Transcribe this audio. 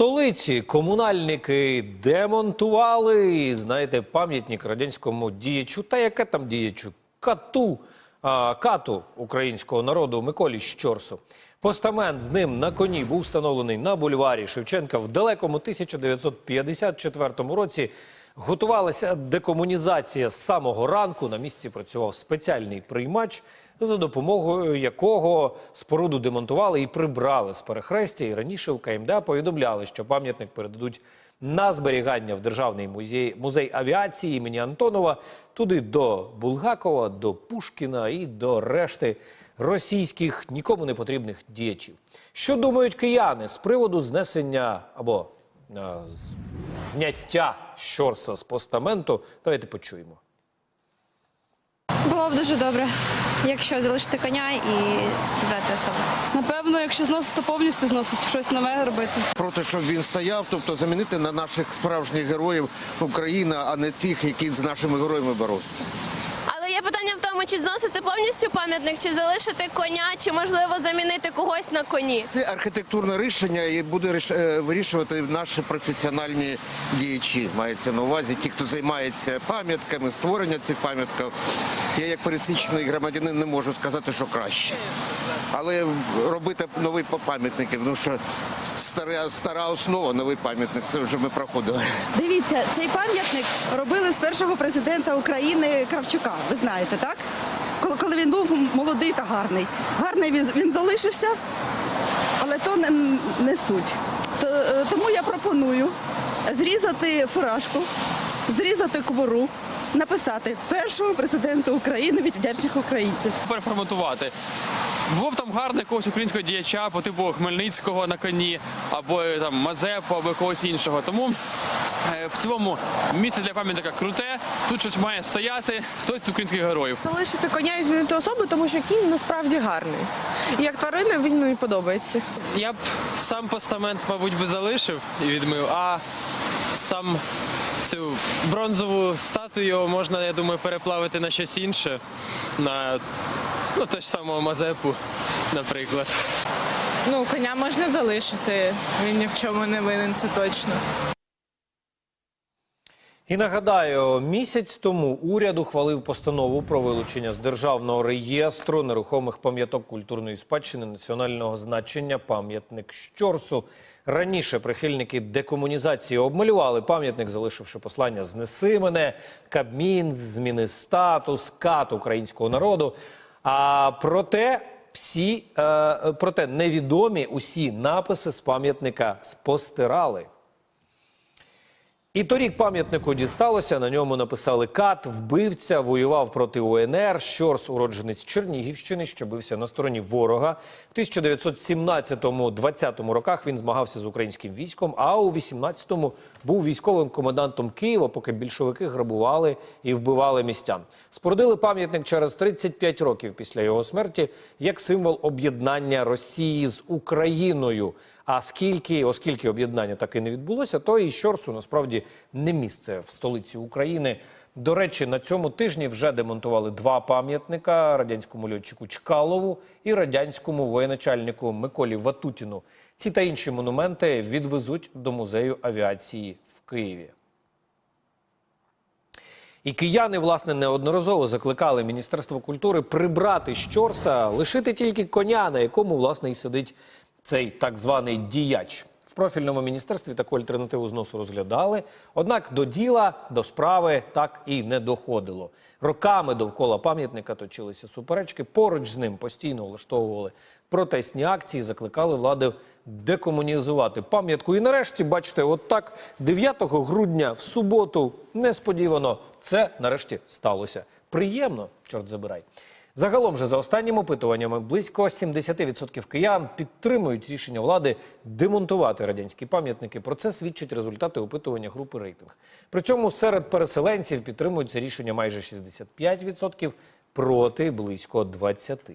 столиці комунальники демонтували, знаєте, пам'ятник радянському діячу. Та яке там діячу? Кату, а, кату українського народу Миколі Щорсу. Постамент з ним на коні був встановлений на бульварі Шевченка в далекому 1954 році. Готувалася декомунізація з самого ранку. На місці працював спеціальний приймач, за допомогою якого споруду демонтували і прибрали з перехрестя. І раніше в КМДА повідомляли, що пам'ятник передадуть на зберігання в Державний музей, музей авіації імені Антонова, туди до Булгакова, до Пушкіна і до решти російських нікому не потрібних діячів. Що думають кияни з приводу знесення або е, зняття Щорса з постаменту? Давайте почуємо. Було б дуже добре, якщо залишити коня і брати особу. Напевно, якщо зносити, то повністю зносити, щось нове робити. проти, щоб він стояв, тобто замінити на наших справжніх героїв України, а не тих, які з нашими героями боролися. Є питання в тому, чи зносити повністю пам'ятник, чи залишити коня, чи можливо замінити когось на коні. Це архітектурне рішення і буде е, вирішувати наші професіональні діячі. Мається на увазі ті, хто займається пам'ятками, створення цих пам'ятків. Я як пересічний громадянин не можу сказати, що краще. Але робити новий пам'ятник, тому що стара, стара основа, новий пам'ятник, це вже ми проходили. Дивіться, цей пам'ятник робили з першого президента України Кравчука. Ви знаєте, так? Коли, коли він був молодий та гарний. Гарний він, він залишився, але то не, не суть. То, е, тому я пропоную зрізати фуражку, зрізати кобуру, написати першому президенту України від вдячних українців. переформатувати. Було б там гарно якогось українського діяча по типу Хмельницького на коні, або е, там Мазепу, або когось іншого. Тому е, в цілому місце для пам'ятника круте. Тут щось має стояти, хтось з українських героїв. Залишити коня і змінити особу, тому що кінь насправді гарний. І як тварина він мені подобається. Я б сам постамент, мабуть, би залишив і відмив, а сам цю бронзову статую можна, я думаю, переплавити на щось інше, на ну, те ж самого Мазепу, наприклад. Ну, коня можна залишити. Він ні в чому не винен, це точно. І нагадаю, місяць тому уряд ухвалив постанову про вилучення з державного реєстру нерухомих пам'яток культурної спадщини національного значення пам'ятник Щорсу. Раніше прихильники декомунізації обмалювали пам'ятник, залишивши послання «Знеси мене», Кабмін, зміни статус, кат українського народу. А проте всі е, проте невідомі усі написи з пам'ятника спостирали. І торік пам'ятнику дісталося. На ньому написали кат, вбивця, воював проти УНР. Щорс, уродженець Чернігівщини, що бився на стороні ворога. В 1917-20 роках він змагався з українським військом. А у 18-му був військовим комендантом Києва, поки більшовики грабували і вбивали містян. Спорудили пам'ятник через 35 років після його смерті як символ об'єднання Росії з Україною. А скільки, оскільки об'єднання так і не відбулося, то і Щорсу насправді не місце в столиці України. До речі, на цьому тижні вже демонтували два пам'ятника радянському льотчику Чкалову і радянському воєначальнику Миколі Ватутіну. Ці та інші монументи відвезуть до музею авіації в Києві. І кияни, власне, неодноразово закликали Міністерство культури прибрати Щорса, лишити тільки коня, на якому, власне, і сидить цей так званий діяч. В профільному міністерстві таку альтернативу зносу розглядали. Однак до діла, до справи так і не доходило. Роками довкола пам'ятника точилися суперечки. Поруч з ним постійно влаштовували протестні акції, закликали влади декомунізувати пам'ятку. І нарешті, бачите, от так 9 грудня в суботу несподівано це нарешті сталося. Приємно, чорт забирай. Загалом же за останніми опитуваннями близько 70% киян підтримують рішення влади демонтувати радянські пам'ятники. Про це свідчать результати опитування групи рейтинг. При цьому серед переселенців підтримують це рішення майже 65%, проти близько 20%.